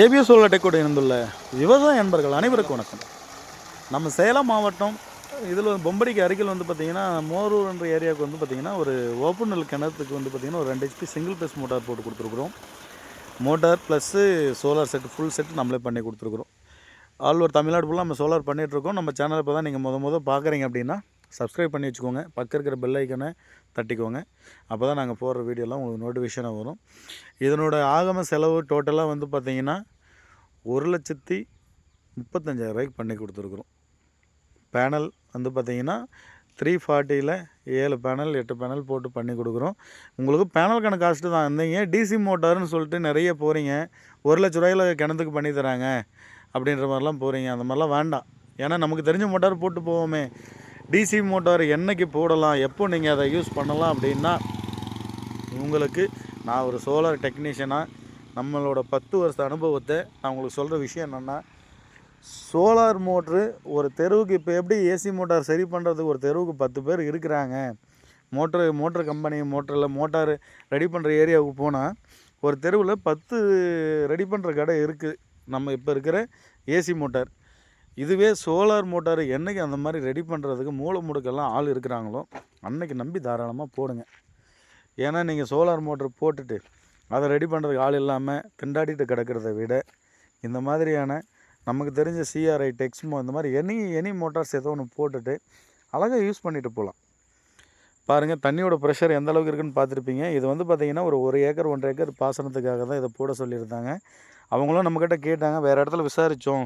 ABS உள்ள டெக்கோடு இருந்துள்ள விவசாய நண்பர்கள் அனைவருக்கும் வணக்கம். நம்ம சேலம் மாவட்டம் இதில் பொம்படிக்கு அருகில் வந்து பார்த்திங்கன்னா மோரூர் என்ற ஏரியாவுக்கு வந்து பார்த்திங்கன்னா ஒரு ஓப்பன் நெல் கிணத்துக்கு வந்து பார்த்திங்கன்னா ஒரு ரெண்டு ஹெச்பி சிங்கிள் பேஸ் மோட்டார் போட்டு கொடுத்துருக்குறோம். Motor plus solar set full set நம்மளே பண்ணி கொடுத்துருக்குறோம். ஆல் ஓவர் தமிழ்நாடு ஃபுல்லாக நம்ம சோலார் பண்ணிகிட்ருக்கோம் நம்ம சேனல் இப்போ தான் நீங்கள் முத முத பார்க்குறீங்க அப்படின்னா சப்ஸ்கிரைப் பண்ணி வச்சுக்கோங்க. பக்கம் இருக்கிற பெல் ஐக்கனை தட்டிக்கோங்க. அப்போ தான் நாங்கள் போடுற வீடியோலாம் உங்களுக்கு நோட்டிஃபிகேஷனாக வரும். இதனோட ஆகம செலவு டோட்டலாக வந்து பார்த்திங்கன்னா ஒரு லட்சத்தி முப்பத்தஞ்சாயிரம் ரூபாய்க்கு பண்ணி கொடுத்துருக்குறோம். பேனல் வந்து பார்த்திங்கன்னா த்ரீ ஃபார்ட்டியில் ஏழு பேனல் எட்டு பேனல் போட்டு பண்ணி கொடுக்குறோம். உங்களுக்கு பேனல் கணக்கு காஸ்ட்டு தான். இருந்தீங்க டிசி மோட்டார்னு சொல்லிட்டு நிறைய போகிறீங்க ஒரு லட்ச ரூபாயில் கிணத்துக்கு பண்ணி தராங்க. அப்படின்ற மாதிரிலாம் போகிறீங்க அந்த மாதிரிலாம் வேண்டாம். ஏன்னா நமக்கு தெரிஞ்ச மோட்டார் போட்டு போவோமே. டிசி மோட்டார் என்னைக்கு போடலாம் எப்போ நீங்கள் அதை யூஸ் பண்ணலாம் அப்படின்னா உங்களுக்கு நான் ஒரு சோலார் டெக்னீஷியனாக நம்மளோட பத்து வருஷ அனுபவத்தை நான் உங்களுக்கு சொல்கிற விஷயம் என்னென்னா சோலார் மோட்ரு ஒரு தெருவுக்கு இப்போ எப்படி ஏசி மோட்டார் சரி பண்ணுறதுக்கு ஒரு தெருவுக்கு பத்து பேர் இருக்கிறாங்க. மோட்ரு மோட்ரு கம்பெனி மோட்டரில் மோட்டார் ரெடி பண்ணுற ஏரியாவுக்கு போனால் ஒரு தெருவில் பத்து ரெடி பண்ணுற கடை இருக்குது நம்ம இப்போ இருக்கிற ஏசி மோட்டார் இதுவே சோலார் மோட்டார் என்னைக்கு அந்த மாதிரி ரெடி பண்ணுறதுக்கு மூளை முடுக்கெல்லாம் ஆள் இருக்கிறாங்களோ அன்னைக்கு நம்பி தாராளமாக போடுங்க. ஏன்னா நீங்கள் சோலார் மோட்டர் போட்டுட்டு அதை ரெடி பண்ணுறதுக்கு ஆள் இல்லாமல் திண்டாடிட்டு கிடக்கிறத விட இந்த மாதிரியான நமக்கு தெரிஞ்ச சிஆர்ஐ டெக்ஸ்மோ இந்த மாதிரி எனி எனி மோட்டார்ஸ் ஏதோ ஒன்று போட்டுட்டு அழகாக யூஸ் பண்ணிட்டு போகலாம் பாருங்கள் தண்ணியோட ப்ரெஷர் எந்த அளவுக்கு இருக்குன்னு பார்த்துருப்பீங்க. இது வந்து பார்த்திங்கன்னா ஒரு ஒரு ஏக்கர் ஒன்றரை ஏக்கர் பாசனத்துக்காக தான் இதை போட சொல்லியிருந்தாங்க. அவங்களும் நம்மக்கிட்ட கேட்டாங்க வேறு இடத்துல விசாரித்தோம்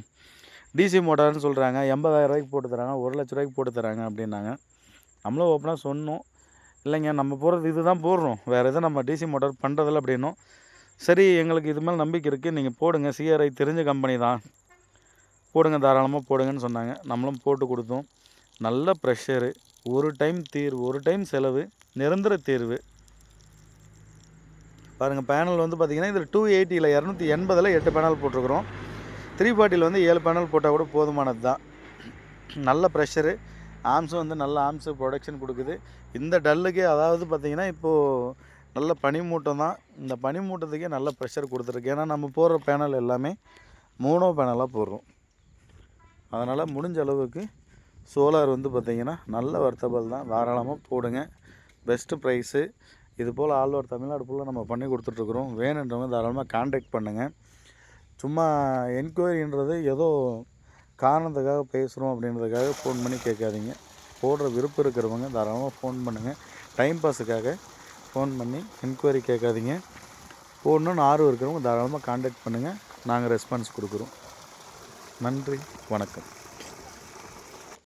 டிசி மோட்டார்னு சொல்கிறாங்க எண்பதாயிரம் ரூபாய்க்கு போட்டு தராங்க. ஒரு லட்ச ரூபாய்க்கு போட்டு தராங்க அப்படின்னாங்க. நம்மளும் ஓப்பனாக சொன்னோம். இல்லைங்க நம்ம போகிறது இது தான் போடுறோம். வேறு எதுவும் நம்ம டிசி மோட்டார் பண்ணுறதில்ல அப்படின்னும். சரி எங்களுக்கு இது மேலே நம்பிக்கை இருக்குது நீங்கள் போடுங்க. சிஆர்ஐ தெரிஞ்ச கம்பெனி தான். போடுங்க தாராளமாக போடுங்கன்னு சொன்னாங்க. நம்மளும் போட்டு கொடுத்தோம். நல்ல ப்ரெஷரு ஒரு டைம் தீர்வு ஒரு டைம் செலவு நிரந்தர தீர்வு. பாருங்கள் பேனல் வந்து பார்த்திங்கன்னா இதில் டூ எயிட்டியில் இரநூத்தி எண்பதில் எட்டு பேனல் போட்டிருக்கிறோம். த்ரீ ஃபார்ட்டியில் வந்து ஏழு பேனல் போட்டால் கூட போதுமானது தான் நல்ல ப்ரெஷரு ஆம்ஸும் வந்து நல்ல ஆம்ஸு ப்ரொடக்ஷன் கொடுக்குது. இந்த டல்லுக்கே அதாவது பார்த்திங்கன்னா இப்போது நல்ல பனிமூட்டம் தான் இந்த பனிமூட்டத்துக்கே நல்ல ப்ரெஷர் கொடுத்துருக்கு. ஏன்னா நம்ம போடுற பேனல் எல்லாமே மூணோ பேனலாக போடுறோம். அதனால் முடிஞ்ச அளவுக்கு சோலார் வந்து பார்த்திங்கன்னா நல்ல வர்த்தபல் தான். தாராளமாக போடுங்க. பெஸ்ட்டு ப்ரைஸு இது போல் ஆல் ஓவர் தமிழ்நாடு ஃபுல்லாக நம்ம பண்ணி கொடுத்துட்ருக்குறோம் வேணுன்றவங்க தாராளமாக கான்டாக்ட் பண்ணுங்கள் சும்மா என்கொயரின்றது ஏதோ காரணத்துக்காக பேசுகிறோம் அப்படின்றதுக்காக ஃபோன் பண்ணி கேட்காதீங்க. போடுற விருப்பம் இருக்கிறவங்க தாராளமாக ஃபோன் பண்ணுங்கள் டைம் பாஸுக்காக ஃபோன் பண்ணி என்கொயரி கேட்காதீங்க. போடணுன்னு ஆர்வம் இருக்கிறவங்க தாராளமாக காண்டாக்ட் பண்ணுங்கள் நாங்கள் ரெஸ்பான்ஸ் கொடுக்குறோம். நன்றி. வணக்கம்.